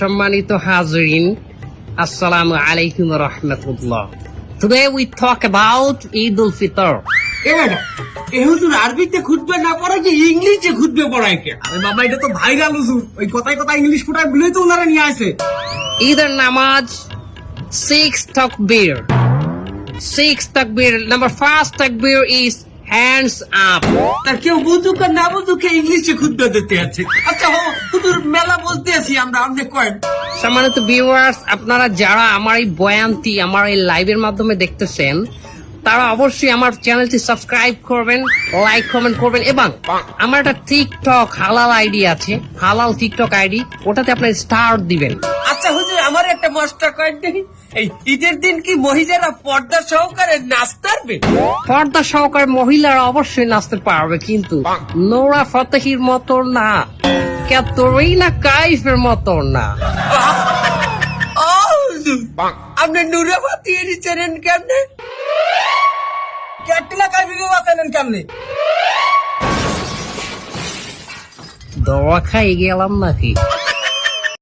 সম্মানিত হাজরিন আসসালামু আলাইকুম রহমতুল্লাহ we talk about Eid al-Fitr. এ ম্যাডাম এ হুজুর আরবিতে না পড়ে কি ইংলিশে খুঁজবে পড়ায় কে আরে বাবা এটা তো ভাইরাল হুজুর ওই কথায় ইংলিশ ফুটায় বলেই তো ওনারা নিয়ে আসে ঈদের নামাজ six takbir. Six takbir. Number first takbir is hands up. তার কেউ বুঝুক আর না বুঝুক ইংলিশে খুঁজবে দিতে আছে আচ্ছা হো হুজুর মেলা আমরা আপনি কয়েন। সম্মানিত ভিউয়ার্স আপনারা যারা আমার এই বয়ানটি আমার এই লাইভের মাধ্যমে দেখতেছেন তারা অবশ্যই আমার চ্যানেলটি সাবস্ক্রাইব করবেন লাইক কমেন্ট করবেন এবং আমার একটা টিকটক হালাল আইডি আছে হালাল টিকটক আইডি ওটাতে আপনার স্টার দিবেন। আচ্ছা হুজুর আমার একটা মস্তা কয়েন এই ঈদের দিন কি মহিলারা পর্দা সহকারে নাচতে পারবে? পর্দা সহকারে মহিলারা অবশ্যই নাচতে পারবে কিন্তু নোরা ফতেহির মতো না। কাইফের মতো না oh! হুজুর আপনি নুরে বাতিয়ে নিচ্ছেন কেমনে ক্যাটলা কাইফকে বাঁচালেন কেমনে দোয়া খাই গেলাম নাকি